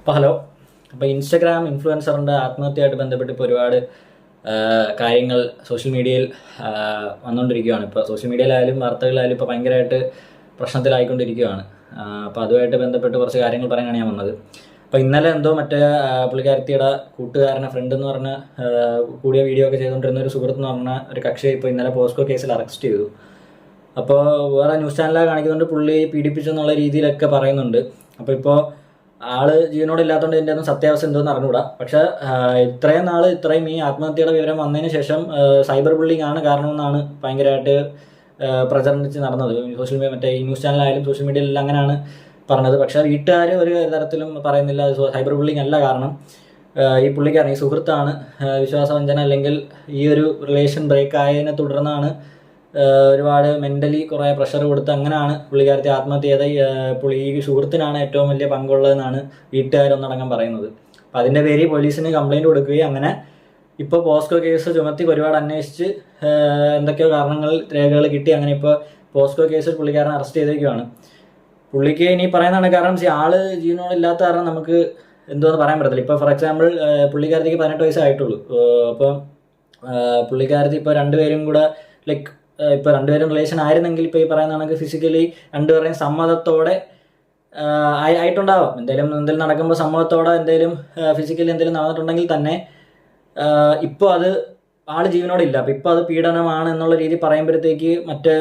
അപ്പോൾ ഹലോ. അപ്പോൾ ഇൻസ്റ്റഗ്രാം ഇൻഫ്ലുവൻസറിന്റെ ആത്മഹത്യയായിട്ട് ബന്ധപ്പെട്ട് ഇപ്പോൾ ഒരുപാട് കാര്യങ്ങൾ സോഷ്യൽ മീഡിയയിൽ വന്നുകൊണ്ടിരിക്കുകയാണ് ഇപ്പോൾ സോഷ്യൽ മീഡിയയിലായാലും വാർത്തകളായാലും ഇപ്പോൾ ഭയങ്കരമായിട്ട് പ്രശ്നത്തിലായിക്കൊണ്ടിരിക്കുകയാണ് അപ്പോൾ അതുമായിട്ട് ബന്ധപ്പെട്ട് കുറച്ച് കാര്യങ്ങൾ പറയാനാണ് ഞാൻ വന്നത്. അപ്പോൾ ഇന്നലെ എന്തോ മറ്റേ പുള്ളിക്കാരത്തിയുടെ കൂട്ടുകാരനെ ഫ്രണ്ട് എന്ന് പറഞ്ഞ കൂടിയ വീഡിയോ ഒക്കെ ചെയ്തുകൊണ്ടിരുന്ന ഒരു സുഹൃത്ത് എന്ന് പറഞ്ഞ ഒരു കക്ഷിയെ ഇപ്പോൾ ഇന്നലെ പോസ്കോ കേസിൽ അറസ്റ്റ് ചെയ്തു. അപ്പോൾ വേറെ ന്യൂസ് ചാനലാണ് കാണിക്കുന്നുണ്ട് പുള്ളി പീഡിപ്പിച്ചെന്നുള്ള രീതിയിലൊക്കെ പറയുന്നുണ്ട്. അപ്പോൾ ഇപ്പോൾ ആൾ ജീവനോട് ഇല്ലാത്തതുകൊണ്ട് ഇതിന്റെ ഒന്നും സത്യാവസ്ഥ എന്തോന്ന് അറിഞ്ഞുകൂടാ. പക്ഷെ ഇത്രയും നാൾ ഇത്രയും ഈ ആത്മഹത്യയുടെ വിവരം വന്നതിന് ശേഷം സൈബർ ബുള്ളിങ് ആണ് കാരണമെന്നാണ് ഭയങ്കരമായിട്ട് പ്രചരണിച്ച് നടന്നത്. സോഷ്യൽ മീഡിയ മറ്റേ ഈ ന്യൂസ് ചാനലായാലും സോഷ്യൽ മീഡിയയിലെല്ലാം അങ്ങനെയാണ് പറഞ്ഞത്. പക്ഷേ വീട്ടുകാർ ഒരു തരത്തിലും പറയുന്നില്ല. സൈബർ ബുള്ളിങ് അല്ല കാരണം ഈ പുള്ളിക്കാരൻ ഈ സുഹൃത്താണ് വിശ്വാസവഞ്ചന അല്ലെങ്കിൽ ഈ ഒരു റിലേഷൻ ബ്രേക്ക് ആയതിനെ തുടർന്നാണ് ഒരുപാട് മെന്റലി കുറേ പ്രഷർ കൊടുത്ത് അങ്ങനെയാണ് പുള്ളിക്കാരത്തെ ആത്മഹത്യ ചെയ്ത പുള്ളി ഈ സുഹൃത്തിനാണ് ഏറ്റവും വലിയ പങ്കുള്ളതെന്നാണ് വീട്ടുകാരൊന്നടങ്കം പറയുന്നത്. അപ്പം അതിന്റെ പേരിൽ പോലീസിന് കംപ്ലൈന്റ് കൊടുക്കുകയും അങ്ങനെ ഇപ്പോൾ പോസ്കോ കേസ് ചുമത്തി ഒരുപാട് അന്വേഷിച്ച് എന്തൊക്കെയോ കാരണങ്ങൾ രേഖകൾ കിട്ടി അങ്ങനെ ഇപ്പോൾ പോസ്കോ കേസിൽ പുള്ളിക്കാരനെ അറസ്റ്റ് ചെയ്തേക്കുവാണ്. പുള്ളിക്ക് ഇനി പറയുന്നതാണ് കാരണം ആൾ ആൾ ജീവനോടില്ലാത്ത കാരണം നമുക്ക് എന്തോന്ന് പറയാൻ പറ്റത്തില്ല. ഇപ്പോൾ ഫോർ എക്സാമ്പിൾ പുള്ളിക്കാരത്തിക്ക് പതിനെട്ട് വയസ്സായിട്ടുള്ളൂ. അപ്പോൾ പുള്ളിക്കാരത്തി ഇപ്പോൾ രണ്ടുപേരും കൂടെ ലൈക്ക് ഇപ്പോൾ രണ്ടുപേരും റിലേഷൻ ആയിരുന്നെങ്കിൽ ഇപ്പോൾ ഈ പറയുന്ന കണക്ക് ഫിസിക്കലി രണ്ടുപേരെയും സമ്മതത്തോടെ ആയിട്ടുണ്ടാവും. എന്തെങ്കിലും എന്തെങ്കിലും നടക്കുമ്പോൾ സമ്മതത്തോടെ എന്തെങ്കിലും ഫിസിക്കലി എന്തെങ്കിലും നടന്നിട്ടുണ്ടെങ്കിൽ തന്നെ ഇപ്പോൾ അത് ആൾ ജീവനോടില്ല അപ്പം ഇപ്പോൾ അത് പീഡനമാണ് എന്നുള്ള രീതി പറയുമ്പോഴത്തേക്ക് മറ്റേ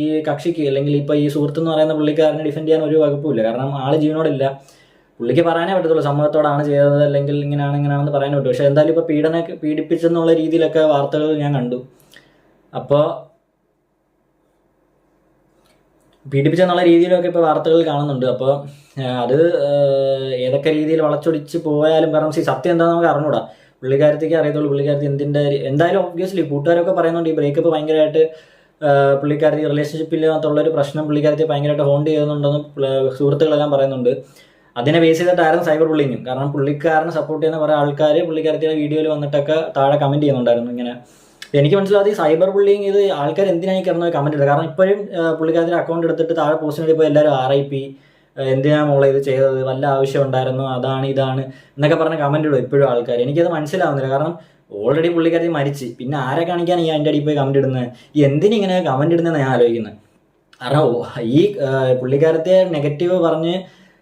ഈ കക്ഷിക്ക് അല്ലെങ്കിൽ ഇപ്പോൾ ഈ സുഹൃത്ത് എന്ന് പറയുന്ന പുള്ളിക്കാരനെ ഡിഫെൻഡ് ചെയ്യാൻ ഒരു വകുപ്പില്ല കാരണം ആൾ ജീവനോടില്ല പുള്ളിക്ക് പറയാനേ പറ്റത്തുള്ളൂ സമ്മതത്തോടാണ് ചെയ്തത് അല്ലെങ്കിൽ ഇങ്ങനെയാണ് ഇങ്ങനെയാണെന്ന് പറയാനേ പറ്റും. പക്ഷേ എന്തായാലും ഇപ്പോൾ പീഡന പീഡിപ്പിച്ചെന്നുള്ള രീതിയിലൊക്കെ വാർത്തകൾ ഞാൻ കണ്ടു. അപ്പോൾ പീഡിപ്പിച്ചെന്നുള്ള രീതിയിലൊക്കെ ഇപ്പോൾ വാർത്തകൾ കാണുന്നുണ്ട്. അപ്പോൾ അത് ഏതൊക്കെ രീതിയിൽ വളച്ചൊടിച്ച് പോയാലും കാരണം സത്യം എന്താണെന്ന് നമുക്ക് അറിഞ്ഞൂടാ. പുള്ളിക്കാരത്തേക്ക് അറിയത്തുള്ളൂ. പുള്ളിക്കാരത്തി എന്തിന്റെ എന്തായാലും ഒബ്വിയസ്ലി കൂട്ടുകാരൊക്കെ പറയുന്നുണ്ട്. ഈ ബ്രേക്കപ്പ് ഭയങ്കരമായിട്ട് പുള്ളിക്കാരത്തി റിലേഷൻഷിപ്പിനകത്തുള്ള ഒരു പ്രശ്നം പുള്ളിക്കാരത്തി ഭയങ്കരമായിട്ട് ഹോണ്ട് ചെയ്യുന്നുണ്ടെന്ന് സുഹൃത്തുക്കളെല്ലാം പറയുന്നുണ്ട്. അതിനെ ബേസ് ചെയ്തിട്ടായിരുന്നു സൈബർ ബുള്ളിങ്ങും കാരണം പുള്ളിക്കാരനെ സപ്പോർട്ട് ചെയ്യുന്ന കുറേ ആൾക്കാർ പുള്ളിക്കാരത്തിയുടെ വീഡിയോയിൽ വന്നിട്ടൊക്കെ താഴെ കമന്റ് ചെയ്യുന്നുണ്ടായിരുന്നു. ഇങ്ങനെ എനിക്ക് മനസ്സിലായത് ഈ സൈബർ ബുള്ളിങ് ഇത് ആൾക്കാർ എന്തിനായി കിടന്ന് കമന്റ് ഇടുക? കാരണം ഇപ്പോഴും പുള്ളിക്കാരന്റെ അക്കൗണ്ട് എടുത്തിട്ട് താഴെ പോസ്റ്റ് ഇപ്പോൾ എല്ലാവരും ആർ ഐ പി എന്തിനാ മോളെ ഇത് ചെയ്തത്? വല്ല ആവശ്യം ഉണ്ടായിരുന്നു? അതാണ് ഇതാണ് എന്നൊക്കെ പറഞ്ഞ കമന്റ് ഇടും ഇപ്പോഴും ആൾക്കാർ എനിക്കത് മനസ്സിലാവുന്നില്ല. കാരണം ഓൾറെഡി പുള്ളിക്കാരി മരിച്ച്. പിന്നെ ആരെ കാണിക്കാനാണ് ഈ അതിന്റെ അടിയിൽ പോയി കമന്റ് ഇടുന്നത്? എന്തിനിങ്ങനെ കമന്റ് ഇടുന്നതെന്ന് ഞാൻ ആലോചിക്കുന്നത് കാരണം ഈ പുള്ളിക്കാരത്തെ നെഗറ്റീവ് പറഞ്ഞ്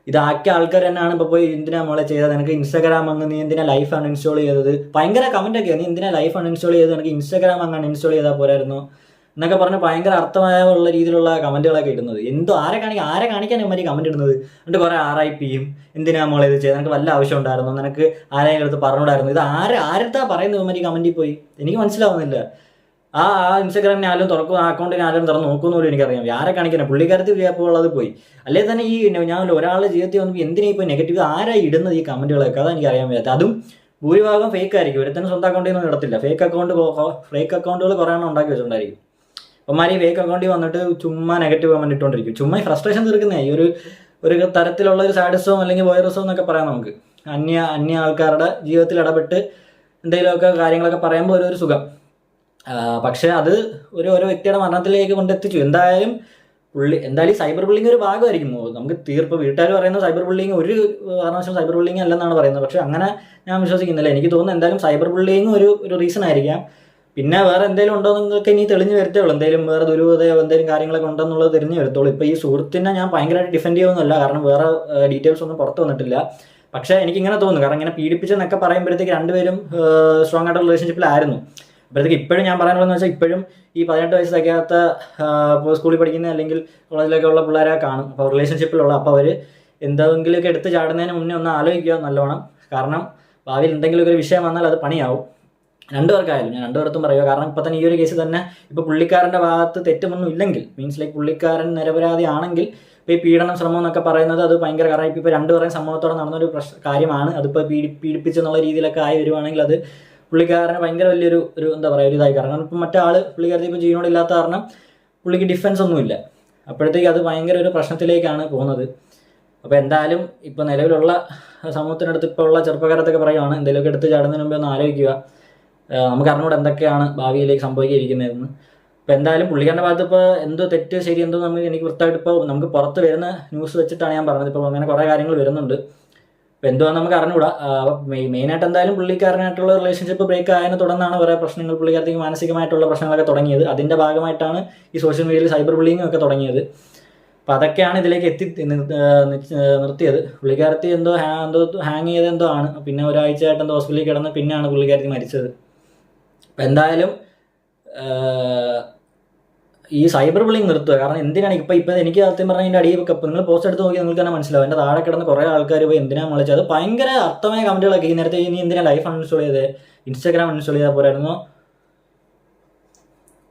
ഇതാക്കിയ ആൾക്കാർ തന്നെയാണ് ഇപ്പോൾ പോയി എന്തിനാ മോളെ ചെയ്തത്? നിനക്ക് ഇൻസ്റ്റാഗ്രാം അങ്ങ് നീ എന്തിനാ ലൈഫ് അൺഇൻസ്റ്റാൾ ചെയ്തത്? ഭയങ്കര കമന്റ് ഒക്കെ നീ എന്തിനാ ലൈഫ് ആണ് ഇൻസ്റ്റാൾ ചെയ്തത്? നിനക്ക് ഇൻസ്റ്റാഗ്രാം അങ്ങ് അൺഇൻസ്റ്റാൾ ചെയ്താൽ പോരായിരുന്നു. എന്നൊക്കെ പറഞ്ഞ് ഭയങ്കര അർത്ഥമായുള്ള രീതിയിലുള്ള കമന്റുകളൊക്കെ ഇടുന്നത്. എന്തോ ആരെ കാണിക്കാൻ ആരെ കാണിക്കാൻ ഇവന്മാർ കമന്റ് ഇടുന്നത്? എന്നിട്ട് കുറെ ആർ ഐ പിയും എന്തിനാ മോളെ ഇത് ചെയ്തത്? നിനക്ക് വല്ല ആവശ്യം ഉണ്ടായിരുന്നു? നിനക്ക് ആരെങ്കിലും അടുത്ത് പറഞ്ഞുകൂടായിരുന്നു? ഇത് ആരെ ആരത്താ പറയുന്നത് ഇവന്മാർ കമന്റിൽ പോയി? എനിക്ക് മനസ്സിലാവുന്നില്ല. ആ ആ ഇൻസ്റ്റാഗ്രാമിനെ ആരും തുറക്കും ആ അക്കൗണ്ടിനെ ആരും തുറന്ന് നോക്കുന്നു പോലും എനിക്കറിയാം ആരെ കാണിക്കണം പുള്ളിക്കാരത്തിൽ ചിലപ്പോൾ ഉള്ളത് പോയി. അല്ലേ തന്നെ ഈ ഞാൻ ഒരാളുടെ ജീവിതത്തിൽ വന്നപ്പോൾ എന്തിനാ ഇപ്പോൾ നെഗറ്റീവ് ആരാ ഇടുന്നത് ഈ കമന്റുകളൊക്കെ അതാ എനിക്കറിയാൻ വയ്യാത്ത. അതും ഭൂരിഭാഗം ഫേക്ക് ആയിരിക്കും. ഒരുത്തന്നെ സ്വന്തം അക്കൗണ്ടിൽ നിന്ന് ഇടത്തില്ല. ഫേക്ക് അക്കൗണ്ട് ഫേക്ക് അക്കൗണ്ടുകൾ കുറേ എണ്ണം ഉണ്ടാക്കി വെച്ചിട്ടുണ്ടായിരിക്കും. അപ്പന്മാർ ഫേക്ക് അക്കൗണ്ടിൽ വന്നിട്ട് ചുമ്മാ നെഗറ്റീവ് കമന്റ് ഇട്ടുകൊണ്ടിരിക്കും ചുമ്മാ ഫ്രസ്ട്രേഷൻ തീർക്കുന്ന. ഈ ഒരു ഒരു തരത്തിലുള്ള ഒരു സാഡിസോ അല്ലെങ്കിൽ വൈറസോ എന്നൊക്കെ പറയാം നമുക്ക്. അന്യ അന്യ ആൾക്കാരുടെ ജീവിതത്തിൽ ഇടപെട്ട് എന്തെങ്കിലുമൊക്കെ കാര്യങ്ങളൊക്കെ പറയുമ്പോൾ ഒരു സുഖം. പക്ഷേ അത് ഒരു ഓരോ വ്യക്തിയുടെ മരണത്തിലേക്ക് കൊണ്ടെത്തിച്ചു. എന്തായാലും പുള്ളി എന്തായാലും സൈബർ ബുള്ളിങ് ഒരു ഭാഗമായിരിക്കും. നമുക്ക് തീർപ്പ് വീട്ടുകാർ പറയുന്ന സൈബർ ബുള്ളിങ് ഒരു കാരണവശാലും സൈബർ ബുള്ളിങ് അല്ലെന്നാണ് പറയുന്നത്. പക്ഷേ അങ്ങനെ ഞാൻ വിശ്വസിക്കുന്നില്ല. എനിക്ക് തോന്നുന്നു എന്തായാലും സൈബർ ബുള്ളിങ് ഒരു ഒരു റീസൺ ആയിരിക്കാം. പിന്നെ വേറെ എന്തെങ്കിലും ഉണ്ടോ നിങ്ങൾക്ക് ഇനി തെളിഞ്ഞു വരത്തേ ഉള്ളൂ എന്തെങ്കിലും വേറെ ദുരൂഹതയോ എന്തെങ്കിലും കാര്യങ്ങളൊക്കെ ഉണ്ടെന്നുള്ളത് തെളിഞ്ഞു വരത്തുള്ളൂ ഇപ്പോൾ ഈ സുഹൃത്തിനെ ഞാൻ ഭയങ്കരമായിട്ട് ഡിഫെൻഡ് ചെയ്യുമെന്നല്ല കാരണം വേറെ ഡീറ്റെയിൽസ് ഒന്നും പുറത്ത് വന്നിട്ടില്ല. പക്ഷേ എനിക്കിങ്ങനെ തോന്നുന്നു. കാരണം ഇങ്ങനെ പീഡിപ്പിച്ചെന്നൊക്കെ പറയുമ്പോഴത്തേക്ക് രണ്ടുപേരും സ്ട്രോങ് ആയിട്ടുള്ള റിലേഷൻഷിപ്പിലായിരുന്നു അപ്പോഴത്തേക്ക് ഇപ്പോഴും ഞാൻ പറയാനുള്ളതെന്ന് വെച്ചാൽ ഇപ്പോഴും ഈ പതിനെട്ട് വയസ്സ് തികയാത്ത സ്കൂളിൽ പഠിക്കുന്ന അല്ലെങ്കിൽ കോളേജിലൊക്കെ ഉള്ള പിള്ളേരെ കാണും. അപ്പോൾ റിലേഷൻഷിപ്പിലുള്ള അപ്പോൾ അവർ എന്തെങ്കിലുമൊക്കെ എടുത്ത് ചാടുന്നതിന് മുന്നേ ഒന്ന് ആലോചിക്കുക നല്ലോണം കാരണം ഭാവിയിൽ എന്തെങ്കിലുമൊക്കെ ഒരു വിഷയം വന്നാൽ അത് പണിയാവും. രണ്ടുപേർക്കായാലും ഞാൻ രണ്ടുപേർത്തും പറയുക. കാരണം ഇപ്പം തന്നെ ഈ ഒരു കേസ് തന്നെ ഇപ്പോൾ പുള്ളിക്കാരന്റെ ഭാഗത്ത് തെറ്റൊന്നും ഇല്ലെങ്കിൽ മീൻസ് ലൈക്ക് പുള്ളിക്കാരൻ നിരപരാധി ആണെങ്കിൽ ഇപ്പോൾ ഈ പീഡനം ശ്രമം എന്നൊക്കെ പറയുന്നത് അത് ഭയങ്കര കാരണം ഇപ്പോൾ രണ്ടുപേരെയും സമൂഹത്തോടെ നടന്നൊരു പ്രശ്ന കാര്യമാണ്. അതിപ്പോൾ പീഡി പീഡിപ്പിച്ചെന്നുള്ള രീതിയിലൊക്കെ ആയി വരുവാണെങ്കിൽ അത് പുള്ളിക്കാരന് ഭയങ്കര വലിയൊരു ഒരു എന്താ പറയുക ഒരു ഇതായി. കാരണം ഇപ്പം മറ്റേ പുള്ളിക്കാരത്തിൽ പുള്ളിക്കാരത്തി ഇപ്പോൾ ജീവനോടില്ലാത്ത കാരണം പുള്ളിക്ക് ഡിഫൻസ് ഒന്നുമില്ല. അപ്പോഴത്തേക്ക് അത് ഭയങ്കര ഒരു പ്രശ്നത്തിലേക്കാണ് പോകുന്നത്. അപ്പോൾ എന്തായാലും ഇപ്പോൾ നിലവിലുള്ള സമൂഹത്തിനടുത്ത് ഇപ്പോൾ ഉള്ള ചെറുപ്പക്കാരത്തൊക്കെ പറയുവാണ് എന്തെങ്കിലുമൊക്കെ എടുത്ത് ചാടുന്നതിന് മുമ്പ് ഒന്ന് ആലോചിക്കുക. നമുക്ക് അറിഞ്ഞൂടെ എന്തൊക്കെയാണ് ഭാവിയിലേക്ക് സംഭവിക്കാതിരിക്കുന്നതെന്ന് അപ്പോൾ എന്തായാലും പുള്ളിക്കാരന്റെ ഭാഗത്ത് ഇപ്പോൾ എന്തോ തെറ്റ് ശരി എന്തോ നമുക്ക് എനിക്ക് വൃത്തമായിട്ട് ഇപ്പോൾ നമുക്ക് പുറത്ത് വരുന്ന ന്യൂസ് വെച്ചിട്ടാണ് ഞാൻ പറഞ്ഞത്. ഇപ്പോൾ അങ്ങനെ കുറേ കാര്യങ്ങൾ വരുന്നുണ്ട്. അപ്പോൾ എന്തുവാന്ന് നമുക്ക് മെയിൻ മെയിനായിട്ട് എന്തായാലും പുള്ളിക്കാരനായിട്ടുള്ള റിലേഷൻഷിപ്പ് ബ്രേക്ക് ആയതിനെ തുടർന്നാണ് വേറെ പ്രശ്നങ്ങൾ പുള്ളിക്കാരത്തേക്ക് മാനസികമായിട്ടുള്ള പ്രശ്നങ്ങളൊക്കെ തുടങ്ങിയത്. അതിന്റെ ഭാഗമായിട്ടാണ് ഈ സോഷ്യൽ മീഡിയയിൽ സൈബർ ബുള്ളിങ്ങും ഒക്കെ തുടങ്ങിയത്. അപ്പോൾ അതൊക്കെയാണ് ഇതിലേക്ക് എത്തി നിർത്തിയത്. പുള്ളിക്കാരത്തി എന്തോ എന്തോ ഹാങ് ചെയ്ത് എന്തോ ആണ്. പിന്നെ ഒരാഴ്ചയായിട്ട് എന്തോ ഹോസ്പിറ്റലിൽ കിടന്ന് പിന്നെയാണ് പുള്ളിക്കാരത്തി മരിച്ചത്. അപ്പം എന്തായാലും ഈ സൈബർ ബുള്ളിങ് നിർത്തുക. കാരണം എന്തിനാണ് ഇപ്പം ഇപ്പം എനിക്ക് സത്യം പറഞ്ഞാൽ അടിയിൽ കപ്പ് നിങ്ങൾ പോസ്റ്റ് എടുത്ത് നോക്കി നിങ്ങൾക്ക് തന്നെ മനസ്സിലാവും. എന്റെ താഴെ കിടന്ന് കുറേ ആൾക്കാർ പോയി എന്തിനാണ് വിളിച്ചത് അത് ഭയങ്കര അർത്ഥമായ കമന്റുകളൊക്കെ ഈ നേരത്തെ ഇനി എന്തിനാണ് ലൈഫ് അൺഇൻസ്റ്റോൾ ചെയ്തത് ഇൻസ്റ്റാഗ്രാം അൺഇൻസ്റ്റോൾ ചെയ്താൽ പോരായിരുന്നു.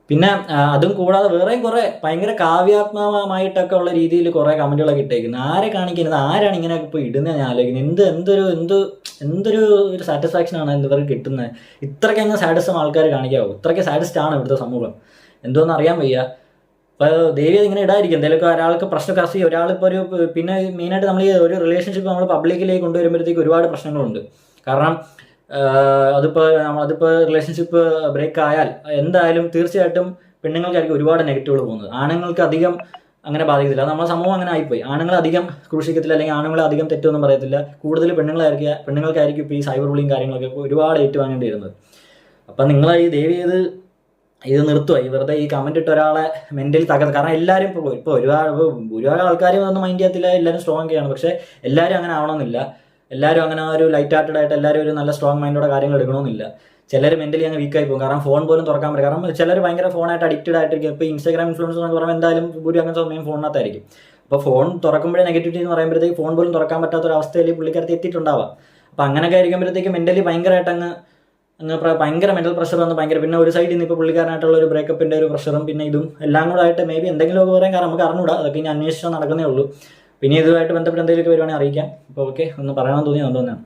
പിന്നെ അതും കൂടാതെ വേറെയും കുറേ ഭയങ്കര കാവ്യാത്മകമായിട്ടൊക്കെ ഉള്ള രീതിയിൽ കുറേ കമന്റുകളൊക്കെ ഇട്ടേക്കുന്നത് ആരെ കാണിക്കുന്നത്? ആരാണ് ഇങ്ങനെ ഇപ്പോൾ ഇടുന്നത് ഞാൻ ആലോചിക്കുന്നത് എന്ത് എന്തൊരു എന്ത് എന്തൊരു ഒരു സാറ്റിസ്ഫാക്ഷനാണ് ഇവർക്ക് കിട്ടുന്നത്? ഇത്രയ്ക്ക് അങ്ങ് സാഡിസം ആൾക്കാർ കാണിക്കാവോ. ഇത്രയ്ക്ക് സാഡിസ്റ്റ് ആണ് ഇവിടുത്തെ സമൂഹം. എന്തോന്ന് അറിയാൻ വയ്യ. അപ്പോൾ ദേവി അതിങ്ങനെ ഇടായിരിക്കും എന്തെങ്കിലുമൊക്കെ ഒരാൾക്ക് പ്രശ്നം കസി ഒരാളിപ്പോൾ ഒരു പിന്നെ മെയിനായിട്ട് നമ്മൾ ഈ ഒരു റിലേഷൻഷിപ്പ് നമ്മൾ പബ്ലിക്കിലേക്ക് കൊണ്ടുവരുമ്പോഴത്തേക്ക് ഒരുപാട് പ്രശ്നങ്ങളുണ്ട്. കാരണം അതിപ്പോ അതിപ്പോൾ അതിപ്പോൾ റിലേഷൻഷിപ്പ് ബ്രേക്ക് ആയാൽ എന്തായാലും തീർച്ചയായിട്ടും പെണ്ണുങ്ങൾക്കായിരിക്കും ഒരുപാട് നെഗറ്റീവുകൾ പോകുന്നത്. ആണുങ്ങൾക്ക് അധികം അങ്ങനെ ബാധിക്കത്തില്ല. അത് നമ്മുടെ സമൂഹം അങ്ങനെ ആയിപ്പോയി. ആണുങ്ങൾ അധികം ക്രൂശിക്കത്തില്ല അല്ലെങ്കിൽ ആണുങ്ങളെ അധികം തെറ്റൊന്നും പറയത്തില്ല. കൂടുതൽ പെണ്ണുങ്ങളായിരിക്കുക പെണ്ണുങ്ങൾക്കായിരിക്കും ഇപ്പോൾ ഈ സൈബർ ബുള്ളിങ് കാര്യങ്ങളൊക്കെ ഒരുപാട് ഏറ്റുവാങ്ങേണ്ടി വരുന്നത്. അപ്പം നിങ്ങൾ ഈ ദേവി ഇത് ഇത് നിർത്തുക ഈ വെറുതെ ഈ കമന്റ് ഇട്ട ഒരാളെ മെന്റലി തകർത്ത്. കാരണം എല്ലാവരും ഇപ്പോൾ ഇപ്പോൾ ഒരുപാട് ഭൂരിഭാഗം ആൾക്കാരും ഒന്നും മൈൻഡ് ചെയ്യത്തില്ല എല്ലാവരും സ്ട്രോങ് ആണ് പക്ഷേ എല്ലാവരും അങ്ങനെ ആവണമെന്നില്ല. എല്ലാവരും അങ്ങനെ ഒരു ലൈറ്റ് ഹാർട്ടഡ് ആയിട്ട് എല്ലാവരും ഒരു നല്ല സ്ട്രോങ് മൈൻഡോടെ കാര്യങ്ങൾ എടുക്കണമെന്നില്ല. ചിലർ മെന്റലി അങ്ങ് വീക്കായി പോകും കാരണം ഫോൺ പോലും തുറക്കാൻ പറ്റും കാരണം ചിലർ ഭയങ്കര ഫോണായിട്ട് അഡിക്റ്റഡ് ആയിട്ടിരിക്കും. ഇപ്പോൾ ഇൻസ്റ്റാഗ്രാം ഇൻഫ്ലുവൻസ് എന്ന് പറയുമ്പോൾ എന്തായാലും ഒരു അങ്ങനെ സമയം ഫോണിനകത്തായിരിക്കും അപ്പോൾ ഫോൺ തുറക്കുമ്പോഴേ നെഗറ്റിവിറ്റി എന്ന് പറയുമ്പോഴത്തേക്ക് ഫോൺ പോലും തുറക്കാൻ പറ്റാത്ത ഒരു അവസ്ഥയിൽ പുള്ളിക്കാരത്തി എത്തിയിട്ടുണ്ടാവാം. അപ്പോൾ അങ്ങനെയൊക്കെ ആയിരിക്കുമ്പോഴത്തേക്ക് മെന്റലി ഭയങ്കരമായിട്ട് അങ്ങ് അങ്ങ് ഭയങ്കര മെന്റൽ പ്രഷർ വന്ന് ഭയങ്കര. പിന്നെ ഒരു സൈഡിൽ നിന്ന് ഇപ്പോൾ പുള്ളിക്കാരനായിട്ടുള്ള ഒരു ബ്രേക്കപ്പിന്റെ ഒരു പ്രഷറും പിന്നെ ഇതും എല്ലാം കൂടെ ആയിട്ട് മേ ബി എന്തെങ്കിലുമൊക്കെ പറയാൻ കാരണം നമുക്ക് അറിഞ്ഞൂടാ. അതൊക്കെ ഇനി അന്വേഷിച്ചാൽ നടക്കുന്നേ ഉള്ളൂ. പിന്നെ ഇതുമായിട്ട് ബന്ധപ്പെട്ട് എന്തെങ്കിലുമൊക്കെ വരുവാണെങ്കിൽ അറിയിക്കാം. അപ്പോൾ ഓക്കെ ഒന്ന് പറയണമെന്ന് തോന്നി അതുകൊണ്ടാണ്